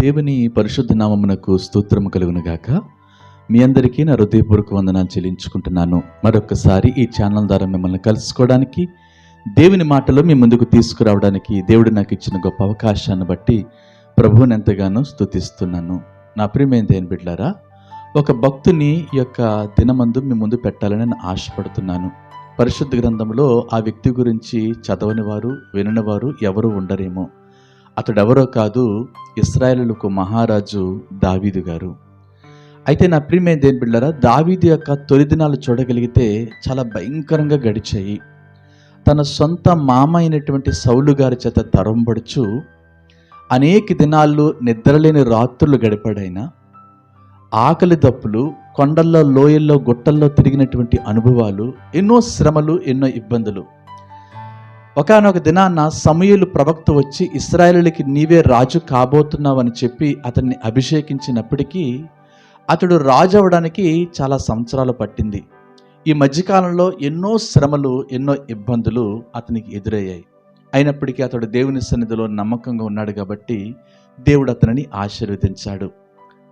దేవుని పరిశుద్ధ నామమునకు స్తోత్రము కలుగును గాక మీ అందరికీ నా హృదయపూర్వక వందనాలు చెల్లించుకుంటున్నాను. మరొకసారి ఈ ఛానల్ ద్వారా మిమ్మల్ని కలుసుకోవడానికి దేవుని మాటలు మీ ముందుకు తీసుకురావడానికి దేవుడు నాకు ఇచ్చిన గొప్ప అవకాశాన్ని బట్టి ప్రభువుని ఎంతగానో స్తుతిస్తున్నాను. నా ప్రియమైన దేని బిడ్డారా ఒక భక్తుని యొక్క దినమందు మీ ముందు పెట్టాలని నేను ఆశపడుతున్నాను. పరిశుద్ధ గ్రంథంలో ఆ వ్యక్తి గురించి చదవని వారు వినని వారు ఎవరు ఉండరేమో. అతడెవరో కాదు ఇస్రాయేలులకు మహారాజు దావీదు గారు. అయితే నా ప్రియమే దేని బిళ్ళరా దావీదు యొక్క తొలి దినాలు చూడగలిగితే చాలా భయంకరంగా గడిచాయి. తన సొంత మామ అయినటువంటి సౌలు గారి చేత తరంబడుచు అనేక దినాల్లో నిద్రలేని రాత్రులు గడిపాడైనా ఆకలి దప్పులు కొండల్లో లోయల్లో గుట్టల్లో తిరిగినటువంటి అనుభవాలు ఎన్నో శ్రమలు ఎన్నో ఇబ్బందులు. ఒకనొక దినాన్న సమయలు ప్రవక్త వచ్చి ఇస్రాయేలులకి నీవే రాజు కాబోతున్నావని చెప్పి అతన్ని అభిషేకించినప్పటికీ అతడు రాజు అవడానికి చాలా సంవత్సరాలు పట్టింది. ఈ మధ్యకాలంలో ఎన్నో శ్రమలు ఎన్నో ఇబ్బందులు అతనికి ఎదురయ్యాయి. అయినప్పటికీ అతడు దేవుని సన్నిధిలో నమ్మకంగా ఉన్నాడు కాబట్టి దేవుడు అతనిని ఆశీర్వదించాడు.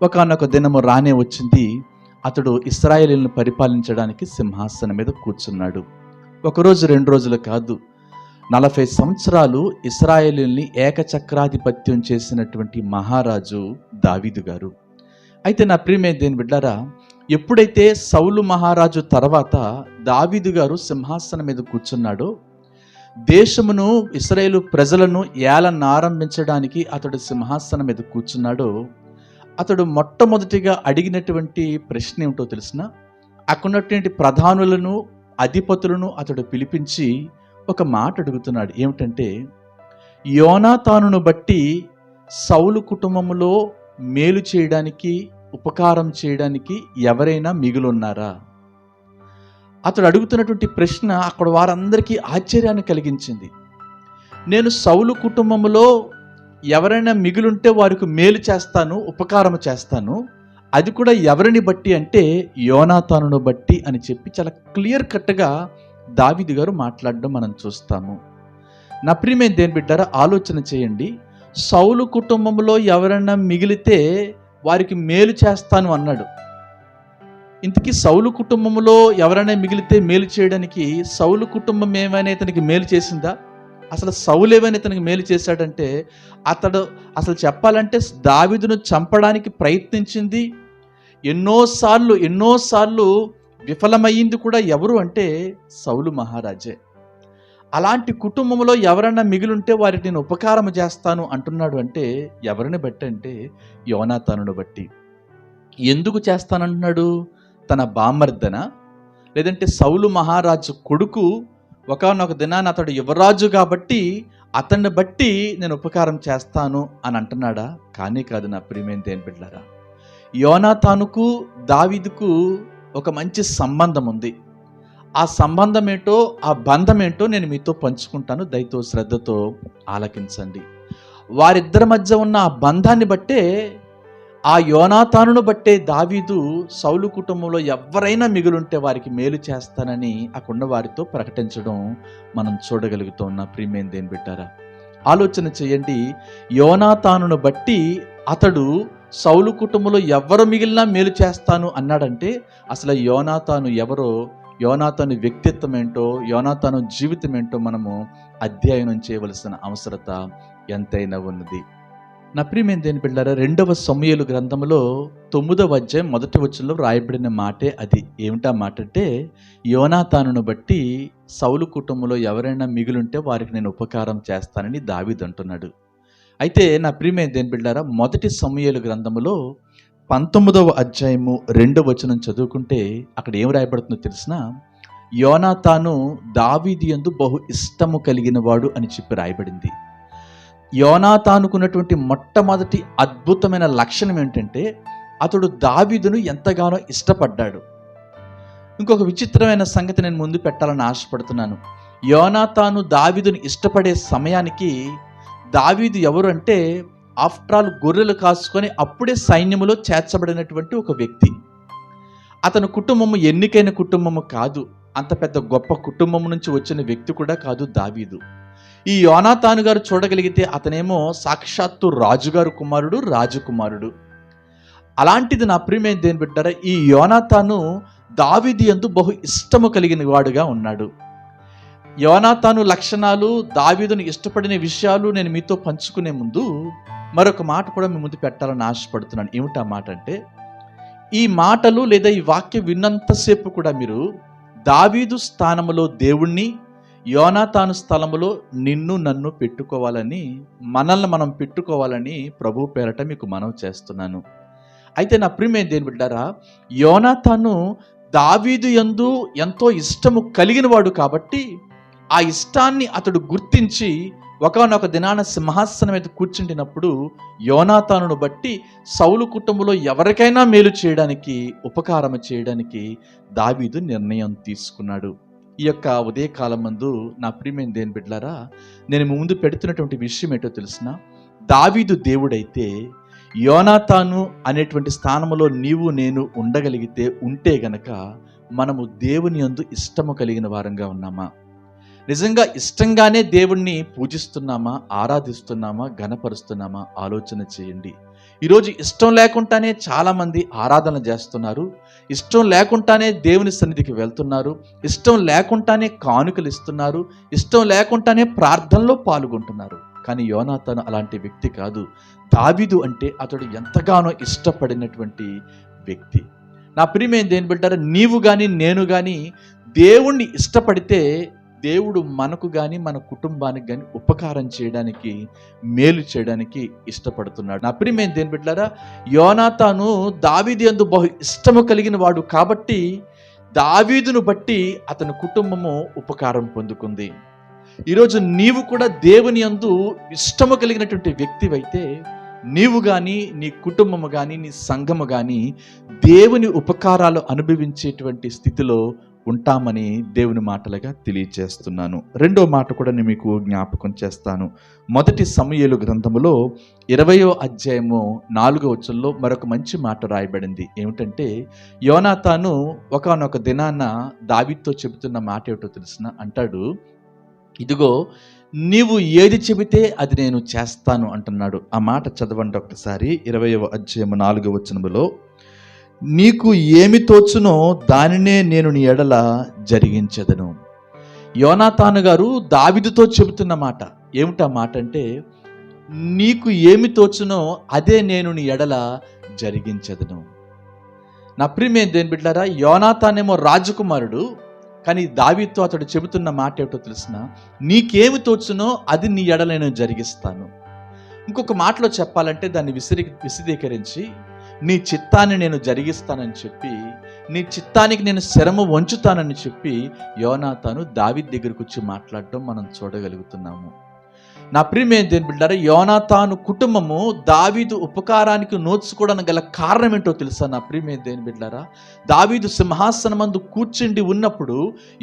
ఒకనొక దినము రానే వచ్చింది. అతడు ఇస్రాయేలీలను పరిపాలించడానికి సింహాసనం మీద కూర్చున్నాడు. ఒకరోజు రెండు రోజులు కాదు నలభై సంవత్సరాలు ఇస్రాయేలీల్ని ఏకచక్రాధిపత్యం చేసినటువంటి మహారాజు దావీదు గారు. అయితే నా ప్రియమే దేని బిడ్డారా ఎప్పుడైతే సౌలు మహారాజు తర్వాత దావీదు గారు సింహాసనం మీద కూర్చున్నాడో దేశమును ఇస్రాయేలు ప్రజలను ఏలనారంభించడానికి అతడు సింహాసనం మీద కూర్చున్నాడో అతడు మొట్టమొదటిగా అడిగినటువంటి ప్రశ్న ఏమిటో తెలిసిన అక్కడున్నటువంటి ప్రధానులను అధిపతులను అతడు పిలిపించి ఒక మాట అడుగుతున్నాడు. ఏమిటంటే యోనాతానును బట్టి సౌలు కుటుంబంలో మేలు చేయడానికి ఉపకారం చేయడానికి ఎవరైనా మిగులున్నారా? అతడు అడుగుతున్నటువంటి ప్రశ్న అక్కడ వారందరికీ ఆశ్చర్యాన్ని కలిగించింది. నేను సౌలు కుటుంబంలో ఎవరైనా మిగులుంటే వారికి మేలు చేస్తాను ఉపకారం చేస్తాను. అది కూడా ఎవరిని బట్టి అంటే యోనాతానును బట్టి అని చెప్పి చాలా క్లియర్ కట్గా దావిది గారు మాట్లాడడం మనం చూస్తాము. నా ప్రియమైన దేని బిడ్డారా ఆలోచన చేయండి. సౌలు కుటుంబంలో ఎవరైనా మిగిలితే వారికి మేలు చేస్తాను అన్నాడు. ఇంతకీ సౌలు కుటుంబంలో ఎవరైనా మిగిలితే మేలు చేయడానికి సౌలు కుటుంబం ఏమైనా ఇతనికి మేలు చేసిందా? అసలు సౌలు ఏమైనా ఇతనికి మేలు చేశాడంటే అతడు అసలు చెప్పాలంటే దావిదును చంపడానికి ప్రయత్నించింది. ఎన్నోసార్లు ఎన్నోసార్లు విఫలమయ్యింది కూడా ఎవరు అంటే సౌలు మహారాజే. అలాంటి కుటుంబంలో ఎవరైనా మిగిలుంటే వారికి నేను ఉపకారం చేస్తాను అంటున్నాడు అంటే ఎవరిని బట్టి అంటే యోనాతానును బట్టి. ఎందుకు చేస్తానంటున్నాడు? తన బామర్దన లేదంటే సౌలు మహారాజు కొడుకు ఒకనొక దినాన అతడు యువరాజు కాబట్టి అతన్ని బట్టి నేను ఉపకారం చేస్తాను అని అంటున్నాడా? కానీ కాదు నా ప్రియమైన దేని బిడ్డారా యోనాతానుకు దావీదుకు ఒక మంచి సంబంధం ఉంది. ఆ సంబంధం ఏంటో ఆ బంధం ఏంటో నేను మీతో పంచుకుంటాను. దయతో శ్రద్ధతో ఆలకించండి. వారిద్దరి మధ్య ఉన్న ఆ బంధాన్ని బట్టే ఆ యోనాతానును బట్టే దావీదు సౌలు కుటుంబంలో ఎవరైనా మిగులుంటే వారికి మేలు చేస్తానని అక్కడున్న వారితో ప్రకటించడం మనం చూడగలుగుతున్న. ప్రియమేం దేని బిడ్డారా ఆలోచన చేయండి. యోనాతానును బట్టి అతడు సౌలు కుటుంబంలో ఎవరు మిగిలినా మేలు చేస్తాను అన్నాడంటే అసలు యోనాతాను ఎవరో యోనాతాను వ్యక్తిత్వం ఏంటో యోనాతాను జీవితం ఏంటో మనము అధ్యయనం చేయవలసిన అవసరత ఎంతైనా ఉన్నది. నా ప్రియమైన దేని బిడ్డారా రెండవ సమయలు గ్రంథంలో తొమ్మిదవ అధ్యాయం మొదటి వచ్చంలో రాయబడిన మాటే అది. ఏమిటా మాట అంటే యోనాతానును బట్టి సౌలు కుటుంబంలో ఎవరైనా మిగులుంటే వారికి నేను ఉపకారం చేస్తానని దావిదంటున్నాడు అయితే నా ప్రియమైన దేని బిడ్డారా మొదటి సమయలు గ్రంథములో పంతొమ్మిదవ అధ్యాయము రెండవ వచనం చదువుకుంటే అక్కడ ఏం రాయబడుతుందో తెలిసిన యోనాతాను దావీది యందు బహు ఇష్టము కలిగిన వాడు అని చెప్పి రాయబడింది. యోనా తానుకున్నటువంటి మొట్టమొదటి అద్భుతమైన లక్షణం ఏంటంటే అతడు దావీదును ఎంతగానో ఇష్టపడ్డాడు. ఇంకొక విచిత్రమైన సంగతి నేను ముందు పెట్టాలని ఆశపడుతున్నాను. యోనా తాను దావీదును ఇష్టపడే సమయానికి దావీదు ఎవరు అంటే ఆఫ్టర్ ఆల్ గొర్రెలు కాసుకొని అప్పుడే సైన్యములో చేర్చబడినటువంటి ఒక వ్యక్తి. అతని కుటుంబము ఎన్నికైన కుటుంబము కాదు అంత పెద్ద గొప్ప కుటుంబం నుంచి వచ్చిన వ్యక్తి కూడా కాదు దావీదు. ఈ యోనాతాను గారు చూడగలిగితే అతనేమో సాక్షాత్తు రాజుగారు కుమారుడు రాజకుమారుడు. అలాంటిది నా ప్రియమైన దేని బిడ్డారా ఈ యోనాతాను దావిది ఎందు బహు ఇష్టము కలిగిన వాడుగా ఉన్నాడు. యోనాతాను లక్షణాలు దావీదును ఇష్టపడిన విషయాలు నేను మీతో పంచుకునే ముందు మరొక మాట కూడా మీ ముందు పెట్టాలని ఆశపడుతున్నాను. ఏమిటా మాట అంటే ఈ మాటలు లేదా ఈ వాక్యం విన్నంతసేపు కూడా మీరు దావీదు స్థానములో దేవుణ్ణి యోనాతాను స్థలములో నిన్ను నన్ను పెట్టుకోవాలని మనల్ని మనం పెట్టుకోవాలని ప్రభు పేరట మీకు మనవి చేస్తున్నాను. అయితే నా ప్రియమైన దేని బిడ్డారా యోనాతాను దావీదు యందు ఎంతో ఇష్టము కలిగిన వాడు కాబట్టి ఆ ఇష్టాన్ని అతడు గుర్తించి ఒకనొక దినాన సింహాసనం మీద కూర్చుంటినప్పుడు యోనాతానును బట్టి సౌలు కుటుంబంలో ఎవరికైనా మేలు చేయడానికి ఉపకారం చేయడానికి దావీదు నిర్ణయం తీసుకున్నాడు. ఈ యొక్క ఉదయకాలం మందు నా ప్రియమైన దేని బిడ్లారా నేను ముందు పెడుతున్నటువంటి విషయం ఏంటో తెలిసిన? దావీదు దేవుడైతే యోనాతాను అనేటువంటి స్థానంలో నీవు నేను ఉండగలిగితే ఉంటే గనక మనము దేవుని అందు ఇష్టము కలిగిన వారంగా ఉన్నామా? నిజంగా ఇష్టంగానే దేవుణ్ణి పూజిస్తున్నామా ఆరాధిస్తున్నామా గణపరుస్తున్నామా ఆలోచన చేయండి. ఈరోజు ఇష్టం లేకుండానే చాలామంది ఆరాధన చేస్తున్నారు. ఇష్టం లేకుండానే దేవుని సన్నిధికి వెళ్తున్నారు. ఇష్టం లేకుండానే కానుకలు ఇస్తున్నారు. ఇష్టం లేకుండానే ప్రార్థనలో పాల్గొంటున్నారు. కానీ యోనాథను అలాంటి వ్యక్తి కాదు. దావిదు అంటే అతడు ఎంతగానో ఇష్టపడినటువంటి వ్యక్తి. నా ప్రియమైన దేని బిడ్డారా నీవు కానీ నేను కానీ దేవుణ్ణి ఇష్టపడితే దేవుడు మనకు కానీ మన కుటుంబానికి కానీ ఉపకారం చేయడానికి మేలు చేయడానికి ఇష్టపడుతున్నాడు. నా ప్రియమైన దేని బిడ్డారా యోనాతాను దావీది అందు బహు ఇష్టము కలిగిన వాడు కాబట్టి దావీదును బట్టి అతని కుటుంబము ఉపకారం పొందుకుంది. ఈరోజు నీవు కూడా దేవుని అందు ఇష్టము కలిగినటువంటి వ్యక్తివైతే నీవు కానీ నీ కుటుంబము కానీ నీ సంఘము కానీ దేవుని ఉపకారాలు అనుభవించేటువంటి స్థితిలో ఉంటామని దేవుని మాటలుగా తెలియచేస్తున్నాను. రెండో మాట కూడా నేను మీకు జ్ఞాపకం చేస్తాను. మొదటి సమయలు గ్రంథములో ఇరవయో అధ్యాయము నాలుగో వచ్చంలో మరొక మంచి మాట రాయబడింది. ఏమిటంటే యోనాతాను ఒకనొక దినాన దావితో చెబుతున్న మాట ఏమిటో తెలిసిన? అంటాడు ఇదిగో నీవు ఏది చెబితే అది నేను చేస్తాను అంటున్నాడు. ఆ మాట చదవండి ఒక్కసారి ఇరవయవ అధ్యాయము నాలుగవ వచనములో నీకు ఏమి తోచునో దానినే నేను నీ ఎడల జరిగించదను. యోనాతాను గారు దావిదుతో చెబుతున్న మాట ఏమిటా మాట అంటే నీకు ఏమి తోచునో అదే నేను నీ ఎడల జరిగించదను. నా ప్రియమే దేని బిడ్డారా యోనాతానేమో రాజకుమారుడు కానీ దావితో అతడు చెబుతున్న మాట ఏమిటో తెలిసిన? నీకేమి తోచునో అది నీ ఎడల నేను జరిగిస్తాను. ఇంకొక మాటలో చెప్పాలంటే దాన్ని విసిరి విశదీకరించి నీ చిత్తాన్ని నేను జరిగిస్తానని చెప్పి నీ చిత్తానికి నేను శ్రమ వంచుతానని చెప్పి యోనాతాను దావి దగ్గరకు వచ్చి మాట్లాడటం మనం చూడగలుగుతున్నాము. నా ప్రియమే దేని బిడ్డారా యోనాతాను కుటుంబము దావీదు ఉపకారానికి నోచుకోవడానికి గల కారణం ఏంటో తెలుసా నా ప్రియమే దేని బిడ్డారా? దావీదు సింహాసనమందు కూర్చుండి ఉన్నప్పుడు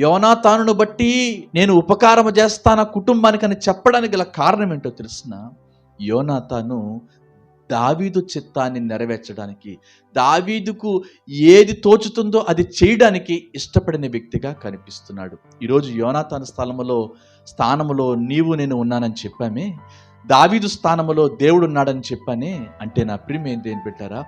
యోనాతానును బట్టి నేను ఉపకారం చేస్తాను కుటుంబానికి అని చెప్పడానికి గల కారణం ఏంటో తెలుసిన? యోనాతాను దావీదు చిత్తాన్ని నెరవేర్చడానికి దావీదుకు ఏది తోచుతుందో అది చేయడానికి ఇష్టపడిన వ్యక్తిగా కనిపిస్తున్నాడు. ఈరోజు యోనాతాను స్థలములో స్థానములో నీవు నేను ఉన్నానని చెప్పామే. దావీదు స్థానములో దేవుడు ఉన్నాడని చెప్పానే. అంటే నా ప్రియమేం దేని పెట్టారా?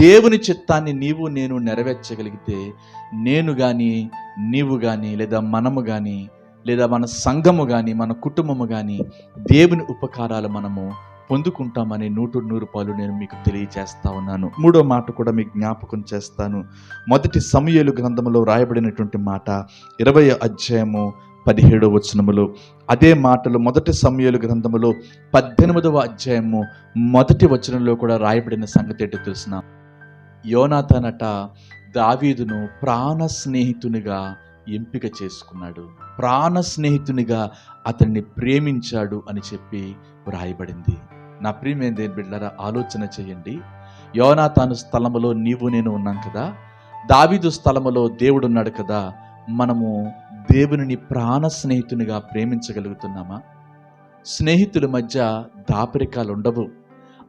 దేవుని చిత్తాన్ని నీవు నేను నెరవేర్చగలిగితే నేను కానీ నీవు కానీ లేదా మనము కానీ లేదా మన సంఘము కానీ మన కుటుంబము కానీ దేవుని ఉపకారాలు మనము పొందుకుంటామని నూటు నూరు పాలు నేను మీకు తెలియజేస్తా ఉన్నాను. మూడో మాట కూడా మీకు జ్ఞాపకం చేస్తాను. మొదటి సమయలు గ్రంథంలో రాయబడినటువంటి మాట ఇరవై అధ్యాయము పదిహేడవ వచనములో. అదే మాటలు మొదటి సమయలు గ్రంథములో పద్దెనిమిదవ అధ్యాయము మొదటి వచనంలో కూడా రాయబడిన సంగతి ఏంటో తెలిసిన? యోనాథనట దావీదును ప్రాణ స్నేహితునిగా ఎంపిక చేసుకున్నాడు. ప్రాణ స్నేహితునిగా అతన్ని ప్రేమించాడు అని చెప్పి వ్రాయబడింది. నా ప్రియమైన దేని బిడ్డలారా ఆలోచన చేయండి. యోనా తాను స్థలములో నీవు నేను ఉన్నాం కదా. దావీదు స్థలములో దేవుడు ఉన్నాడు కదా. మనము దేవునిని ప్రాణ స్నేహితునిగా ప్రేమించగలుగుతున్నామా? స్నేహితుల మధ్య దాపరికాలు ఉండవు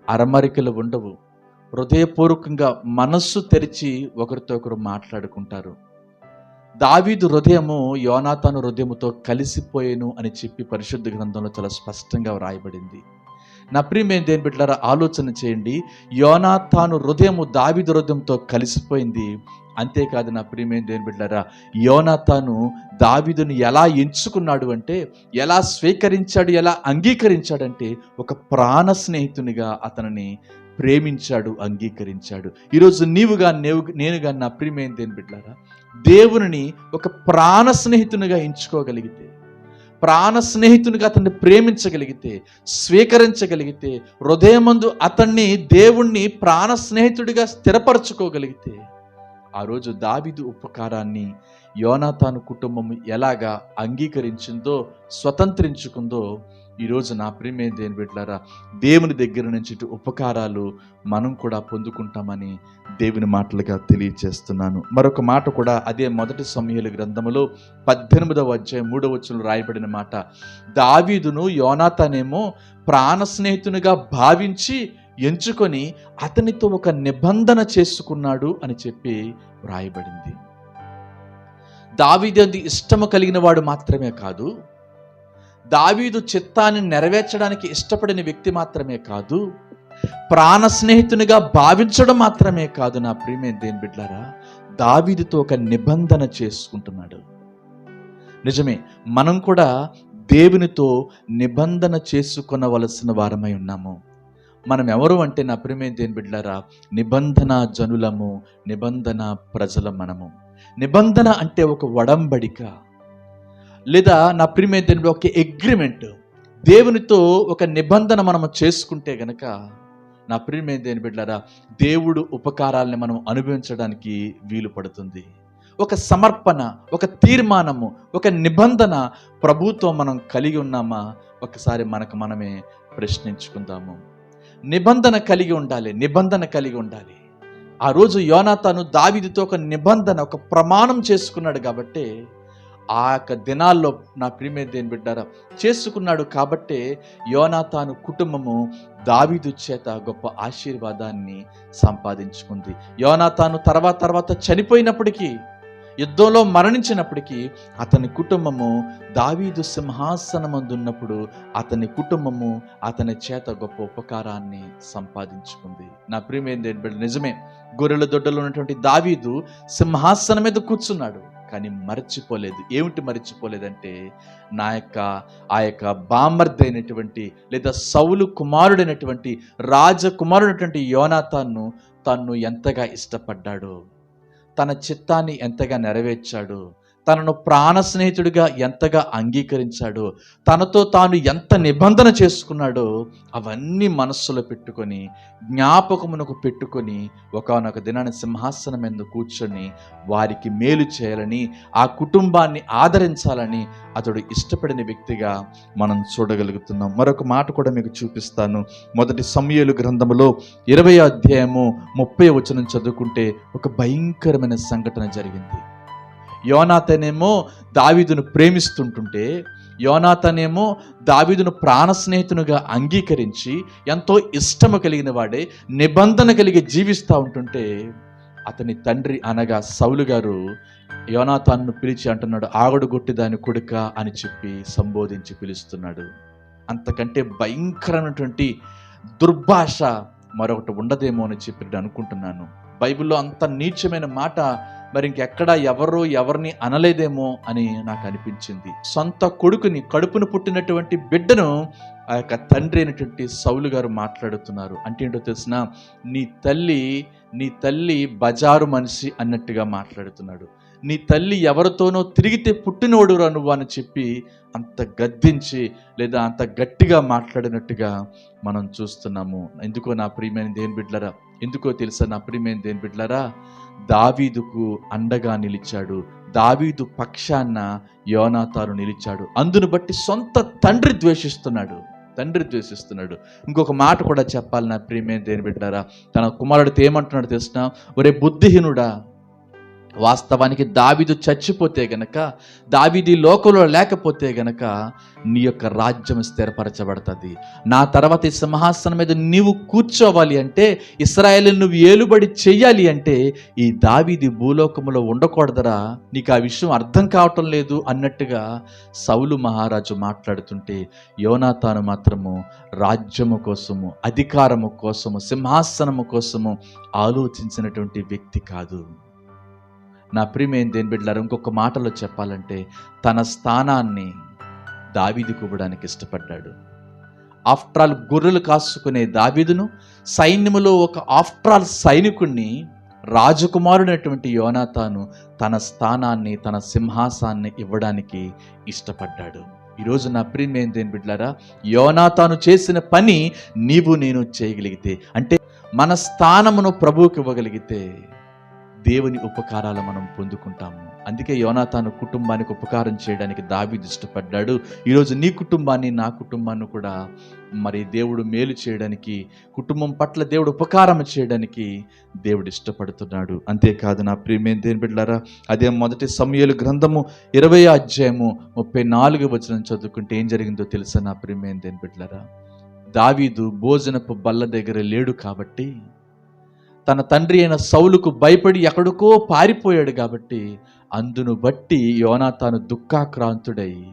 అరమరికలు ఉండవు. హృదయపూర్వకంగా మనస్సు తెరిచి ఒకరితో ఒకరు మాట్లాడుకుంటారు. దావీదు హృదయము యోనాతాను హృదయముతో కలిసిపోయేను అని చెప్పి పరిశుద్ధ గ్రంథంలో చాలా స్పష్టంగా వ్రాయబడింది. నా ప్రియమైన దేని బిడ్డలారా ఆలోచన చేయండి. యోనా తాను హృదయము దావిదు హృదయంతో కలిసిపోయింది. అంతేకాదు నా ప్రియమైన దేని బిడ్డలారా యోనాతాను దావిదును ఎలా ఎంచుకున్నాడు అంటే ఎలా స్వీకరించాడు ఎలా అంగీకరించాడంటే ఒక ప్రాణ స్నేహితునిగా అతనిని ప్రేమించాడు అంగీకరించాడు. ఈరోజు నీవుగా నేవు నేనుగా నా ప్రియమైన దేని బిడ్డారా దేవుని ఒక ప్రాణ స్నేహితునిగా ఎంచుకోగలిగితే ప్రాణ స్నేహితునిగా అతన్ని ప్రేమించగలిగితే స్వీకరించగలిగితే హృదయమందు అతన్ని దేవుణ్ణి ప్రాణ స్నేహితుడిగా స్థిరపరచుకోగలిగితే ఆ రోజు దావిదు ఉపకారాన్ని యోనాతాను కుటుంబం ఎలాగా అంగీకరించిందో స్వతంత్రించుకుందో ఈరోజు నా ప్రియమైన దేని బిడ్డలారా దేవుని దగ్గర నుంచి ఇటు ఉపకారాలు మనం కూడా పొందుకుంటామని దేవుని మాటలుగా తెలియజేస్తున్నాను మరొక మాట కూడా అదే మొదటి సమయాల గ్రంథములో పద్దెనిమిదవ అధ్యాయం మూడవ వచ్చులు రాయబడిన మాట. దావీదును యోనాతనేమో ప్రాణ స్నేహితునిగా భావించి ఎంచుకొని అతనితో ఒక నిబంధన చేసుకున్నాడు అని చెప్పి వ్రాయబడింది. దావీదు ఇష్టము కలిగిన వాడు మాత్రమే కాదు దావీదు చిత్తాన్ని నెరవేర్చడానికి ఇష్టపడిన వ్యక్తి మాత్రమే కాదు ప్రాణ స్నేహితునిగా భావించడం మాత్రమే కాదు నా ప్రియమే దేని బిడ్డారా దావీదుతో ఒక నిబంధన చేసుకుంటున్నాడు. నిజమే మనం కూడా దేవునితో నిబంధన చేసుకునవలసిన వారమై ఉన్నాము. మనం ఎవరు అంటే నా ప్రియమే దేని బిడ్డారా నిబంధన జనులము నిబంధన ప్రజల మనము నిబంధన అంటే ఒక వడంబడిక లేదా నా ప్రియమైన దేవుని ఒక అగ్రిమెంట్ దేవునితో ఒక నిబంధన మనము చేసుకుంటే గనక నా ప్రియమైన దేని బిడ్డారా దేవుడు ఉపకారాలని మనం అనుభవించడానికి వీలు పడుతుంది. ఒక సమర్పణ ఒక తీర్మానము ఒక నిబంధన ప్రభుత్వం మనం కలిగి ఉన్నామా? ఒకసారి మనకు మనమే ప్రశ్నించుకుందాము. నిబంధన కలిగి ఉండాలి నిబంధన కలిగి ఉండాలి. ఆ రోజు యోనా తను దావిదితో ఒక నిబంధన ఒక ప్రమాణం చేసుకున్నాడు కాబట్టి ఆ యొక్క దినాల్లో నా ప్రియమే దేని బిడ్డారా చేసుకున్నాడు కాబట్టే యోనాతాను కుటుంబము దావీదు చేత గొప్ప ఆశీర్వాదాన్ని సంపాదించుకుంది. యోనాతాను తర్వాత తర్వాత చనిపోయినప్పటికీ యుద్ధంలో మరణించినప్పటికీ అతని కుటుంబము దావీదు సింహాసనమందున్నప్పుడు అతని కుటుంబము అతని చేత గొప్ప ఉపకారాన్ని సంపాదించుకుంది. నా ప్రియమైన దేని బిడ్డ నిజమే గొర్రెల దొడ్డలో ఉన్నటువంటి దావీదు సింహాసనం మీద కూర్చున్నాడు. కానీ మర్చిపోలేదు. ఏమిటి మర్చిపోలేదంటే నా యొక్క ఆ యొక్క బామర్దైనటువంటి లేదా సౌలు కుమారుడైనటువంటి రాజకుమారుడైనటువంటి యోనాథాన్ను తన్ను ఎంతగా ఇష్టపడ్డాడు? తన చిత్తాన్ని ఎంతగా నెరవేర్చాడు? తనను ప్రాణ స్నేహితుడిగా ఎంతగా అంగీకరించాడో? తనతో తాను ఎంత నిబంధన చేసుకున్నాడో అవన్నీ మనస్సులో పెట్టుకొని జ్ఞాపకమునకు పెట్టుకొని ఒకనొక దినాన్ని సింహాసనం మీద కూర్చొని వారికి మేలు చేయాలని ఆ కుటుంబాన్ని ఆదరించాలని అతడు ఇష్టపడిన వ్యక్తిగా మనం చూడగలుగుతున్నాం. మరొక మాట కూడా మీకు చూపిస్తాను. మొదటి సమయలు గ్రంథములో ఇరవై అధ్యాయము ముప్పై వచనం చదువుకుంటే ఒక భయంకరమైన సంఘటన జరిగింది. యోనాతనేమో దావీదును ప్రేమిస్తుంటుంటే యోనాతనేమో దావీదును ప్రాణ స్నేహితునిగా అంగీకరించి ఎంతో ఇష్టము కలిగిన వాడే నిబంధన కలిగి జీవిస్తూ ఉంటుంటే అతని తండ్రి అనగా సౌలు గారు యోనాతాన్ను పిలిచి అంటున్నాడు ఆగడుగొట్టి దాని కొడుక అని చెప్పి సంబోధించి పిలుస్తున్నాడు. అంతకంటే భయంకరమైనటువంటి దుర్భాష మరొకటి ఉండదేమో అని చెప్పి నేను అనుకుంటున్నాను. బైబిల్లో అంత నీచమైన మాట మరి ఇంకెక్కడా ఎవరు ఎవరిని అనలేదేమో అని నాకు అనిపించింది. సొంత కొడుకుని కడుపును పుట్టినటువంటి బిడ్డను ఆ యొక్క తండ్రి అయినటువంటి సౌలు గారు మాట్లాడుతున్నారు. అంటే ఏంటో తెలిసిన? నీ తల్లి నీ తల్లి బజారు మనిషి అన్నట్టుగా మాట్లాడుతున్నాడు. నీ తల్లి ఎవరితోనో తిరిగితే పుట్టినోడు నువ్వు అని చెప్పి అంత గద్దించి లేదా అంత గట్టిగా మాట్లాడినట్టుగా మనం చూస్తున్నాము. ఎందుకో నా ప్రియమైన దేని బిడ్లరా ఎందుకో తెలుసా నా ప్రియమైన దేని బిడ్లరా దావీదుకు అండగా నిలిచాడు. దావీదు పక్షాన యోనాతారు నిలిచాడు. అందును బట్టి సొంత తండ్రి ద్వేషిస్తున్నాడు. తండ్రి ద్వేషిస్తున్నాడు. ఇంకొక మాట కూడా చెప్పాలి నా ప్రియమే దేని బిడ్డారా. తన కుమారుడితో ఏమంటున్నాడు తెలిసిన ఒరే బుద్ధిహీనుడా వాస్తవానికి దావిదు చచ్చిపోతే గనక దావిది లోకంలో లేకపోతే గనక నీ యొక్క రాజ్యం స్థిరపరచబడుతుంది. నా తర్వాత ఈ సింహాసనం మీద నీవు కూర్చోవాలి అంటే ఇస్రాయేల్ నువ్వు ఏలుబడి చేయాలి అంటే ఈ దావిది భూలోకములో ఉండకూడదరా. నీకు ఆ విషయం అర్థం కావటం లేదు అన్నట్టుగా సౌలు మహారాజు మాట్లాడుతుంటే యోనాతాను మాత్రము రాజ్యము కోసము అధికారము కోసము సింహాసనము కోసము ఆలోచించినటువంటి వ్యక్తి కాదు. నా ప్రియమైన దేని బిడ్డలారు ఇంకొక మాటలో చెప్పాలంటే తన స్థానాన్ని దావీదుకు ఇవ్వడానికి ఇష్టపడ్డాడు. ఆఫ్టర్ ఆల్ గొర్రెలు కాసుకునే దావీదును సైన్యములో ఒక ఆఫ్టర్ ఆల్ సైనికుణ్ణి రాజకుమారుడైనటువంటి యోనాతాను తన స్థానాన్ని తన సింహాసాన్ని ఇవ్వడానికి ఇష్టపడ్డాడు. ఈరోజు నా ప్రియమైన దేని బిడ్డలారా యోనాతాను చేసిన పని నీవు నేను చేయగలిగితే అంటే మన స్థానమును ప్రభువుకి ఇవ్వగలిగితే దేవుని ఉపకారాలు మనం పొందుకుంటాము. అందుకే యోనాతాను కుటుంబానికి ఉపకారం చేయడానికి దావీదు ఇష్టపడ్డాడు. ఈరోజు నీ కుటుంబాన్ని నా కుటుంబాన్ని కూడా మరి దేవుడు మేలు చేయడానికి కుటుంబం పట్ల దేవుడు ఉపకారం చేయడానికి దేవుడు ఇష్టపడుతున్నాడు. అంతేకాదు నా ప్రియమైన దేని బిడ్డారా అదే మొదటి సమయాలు గ్రంథము ఇరవై అధ్యాయము ముప్పై నాలుగు వచనం చదువుకుంటే ఏం జరిగిందో తెలుసా నా ప్రియమైన దేని బిడ్డారా దావీదు భోజనపు బల్ల దగ్గర లేడు కాబట్టి తన తండ్రి అయిన సౌలుకు భయపడి ఎక్కడికో పారిపోయాడు కాబట్టి అందును బట్టి యోనా తాను దుఃఖాక్రాంతుడై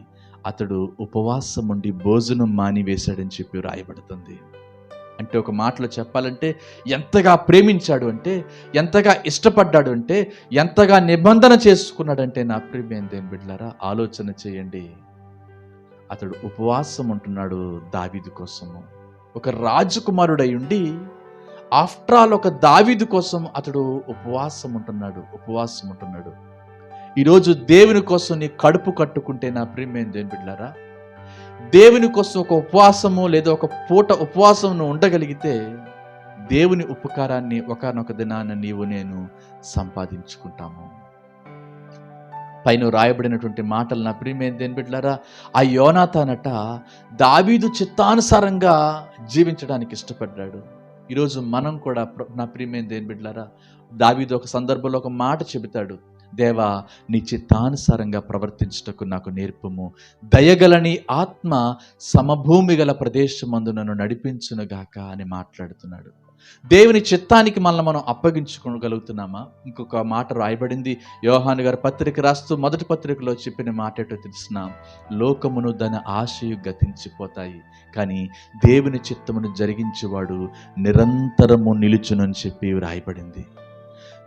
అతడు ఉపవాసం ఉండి భోజనం మానివేశాడని చెప్పి రాయబడుతుంది. అంటే ఒక మాటలో చెప్పాలంటే ఎంతగా ప్రేమించాడు అంటే ఎంతగా ఇష్టపడ్డాడు అంటే ఎంతగా నిబంధన చేసుకున్నాడంటే నా ప్రియమైన దేని బిడ్డలారా ఆలోచన చేయండి. అతడు ఉపవాసం ఉంటున్నాడు దావీదు కోసము. ఒక రాజకుమారుడై ఉండి ఆఫ్టర్ ఆల్ ఒక దావీదు కోసం అతడు ఉపవాసం ఉంటున్నాడు ఉపవాసం ఉంటున్నాడు ఈరోజు దేవుని కోసం నీ కడుపు కట్టుకుంటే నా ప్రియమైన దేని బిడ్డారా దేవుని కోసం ఒక ఉపవాసము లేదా ఒక పూట ఉపవాసము ఉండగలిగితే దేవుని ఉపకారాన్ని ఒకనొక దినాన నీవు నేను సంపాదించుకుంటాము. పైన రాయబడినటువంటి మాటలు నా ప్రియమైన దేని బిడ్డారా ఆ యోనాతానట దావీదు చిత్తానుసారంగా జీవించడానికి ఇష్టపడ్డాడు. ఈరోజు మనం కూడా నా ప్రియమైన దేని బిడ్డలారా దావీదు ఒక సందర్భంలో ఒక మాట చెబుతాడు. దేవా నీ చిత్తానుసారంగా ప్రవర్తించుటకు నాకు నేర్పము. దయగలని ఆత్మ సమభూమి గల ప్రదేశమందు నన్ను నడిపించునుగాక అని మాట్లాడుతున్నాడు. దేవుని చిత్తానికి మనల్ని మనం అప్పగించుకోగలుగుతున్నామా? ఇంకొక మాట రాయబడింది. యోహాను గారు పత్రిక రాస్తూ మొదటి పత్రికలో చెప్పిన మాట ఏటో తెలిసిన? లోకమును దాని ఆశయు గతించిపోతాయి. కానీ దేవుని చిత్తమును జరిగించేవాడు నిరంతరము నిలుచునని చెప్పి రాయబడింది.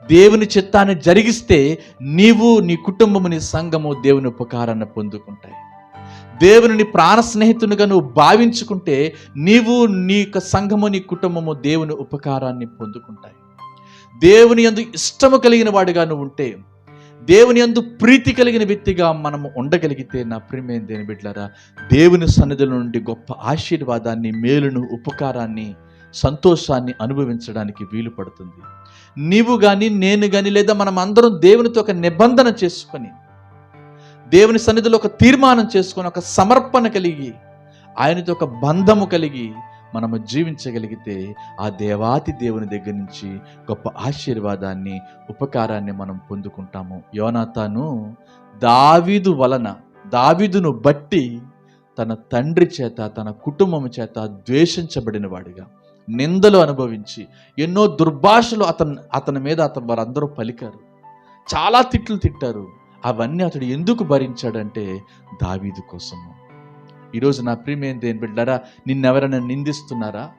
దేవుని చిత్తాన్ని జరిగిస్తే నీవు నీ కుటుంబము నీ సంఘము దేవుని ఉపకారాన్ని పొందుకుంటాయి. దేవుని ప్రాణ స్నేహితునిగా నువ్వు భావించుకుంటే నీవు నీ యొక్క సంఘము నీ కుటుంబము దేవుని ఉపకారాన్ని పొందుకుంటాయి. దేవుని యందు ఇష్టము కలిగిన వాడిగా నువ్వు ఉంటే దేవుని యందు ప్రీతి కలిగిన వ్యక్తిగా మనము ఉండగలిగితే నా ప్రియమైన దేని బిడ్డలారా దేవుని సన్నిధుల నుండి గొప్ప ఆశీర్వాదాన్ని మేలును ఉపకారాన్ని సంతోషాన్ని అనుభవించడానికి వీలు పడుతుంది. నీవు కానీ నేను కానీ లేదా మనం అందరం దేవునితో ఒక నిబంధన చేసుకొని దేవుని సన్నిధిలో ఒక తీర్మానం చేసుకొని ఒక సమర్పణ కలిగి ఆయనతో ఒక బంధము కలిగి మనము జీవించగలిగితే ఆ దేవాతి దేవుని దగ్గర నుంచి గొప్ప ఆశీర్వాదాన్ని ఉపకారాన్ని మనం పొందుకుంటాము. యోనాతాను దావీదు వలన దావీదును బట్టి తన తండ్రి చేత తన కుటుంబం చేత ద్వేషించబడిన వాడిగా నిందలు అనుభవించి ఎన్నో దుర్భాషలు అతను అతని మీద అతను వారందరూ పలికారు. చాలా తిట్లు తిట్టారు. అవన్నీ అతడు ఎందుకు భరించాడంటే దావీదు కోసము. ఈరోజు నా ప్రియమైన దేని బిడ్డారా నిన్నెవరైనా నిందిస్తున్నారా?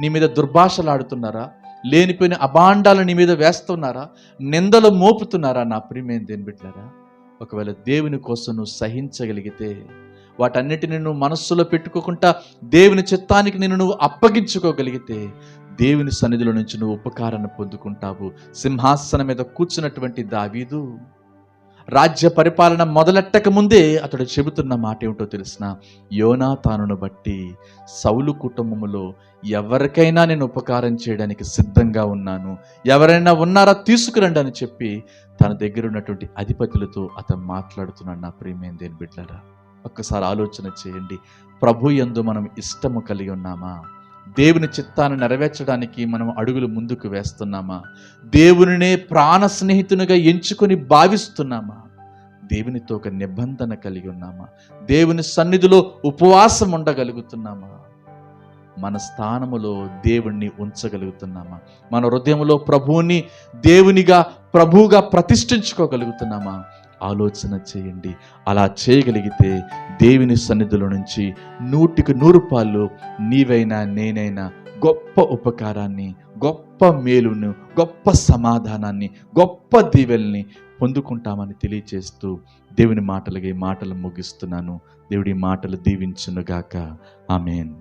నీ మీద దుర్భాషలాడుతున్నారా? లేనిపోయిన అభాండాలు నీ మీద వేస్తున్నారా? నిందలు మోపుతున్నారా నా ప్రియమైన దేని బిడ్డారా? ఒకవేళ దేవుని కోసం నువ్వు సహించగలిగితే వాటన్నిటిని నువ్వు మనస్సులో పెట్టుకోకుండా దేవుని చిత్తానికి నిన్ను నువ్వు అప్పగించుకోగలిగితే దేవుని సన్నిధిలో నుంచి నువ్వు ఉపకారాన్ని పొందుకుంటావు. సింహాసనం మీద కూర్చున్నటువంటి దావీదు రాజ్య పరిపాలన మొదలెట్టక ముందే అతడు చెబుతున్న మాట ఏమిటో తెలిసిన? యోనాతానును బట్టి సౌలు కుటుంబములో ఎవరికైనా నేను ఉపకారం చేయడానికి సిద్ధంగా ఉన్నాను. ఎవరైనా ఉన్నారా తీసుకురండి అని చెప్పి తన దగ్గర ఉన్నటువంటి అధిపతులతో అతను మాట్లాడుతున్నాడు. నా ప్రియమైన దేని బిడ్డలారా ఒక్కసారి ఆలోచన చేయండి. ప్రభు ఎందు మనం ఇష్టము కలిగి ఉన్నామా? దేవుని చిత్తాన్ని నెరవేర్చడానికి మనం అడుగులు ముందుకు వేస్తున్నామా? దేవునినే ప్రాణ స్నేహితునిగా ఎంచుకొని భావిస్తున్నామా? దేవునితో ఒక నిబంధన కలిగి ఉన్నామా? దేవుని సన్నిధిలో ఉపవాసం ఉండగలుగుతున్నామా? మన స్థానములో దేవుణ్ణి ఉంచగలుగుతున్నామా? మన హృదయంలో ప్రభువుని దేవునిగా ప్రభువుగా ప్రతిష్ఠించుకోగలుగుతున్నామా? ఆలోచన చేయండి. అలా చేయగలిగితే దేవుని సన్నిధిలో నుంచి నూటికి నూరు పాళ్ళు నీవైనా నేనైనా గొప్ప ఉపకారాన్ని గొప్ప మేలును గొప్ప సమాధానాన్ని గొప్ప దీవెల్ని పొందుకుంటామని తెలియచేస్తూ దేవుని మాటలకి మాటలు ముగిస్తున్నాను. దేవుడి మాటలు దీవించునుగాక. ఆమెన్.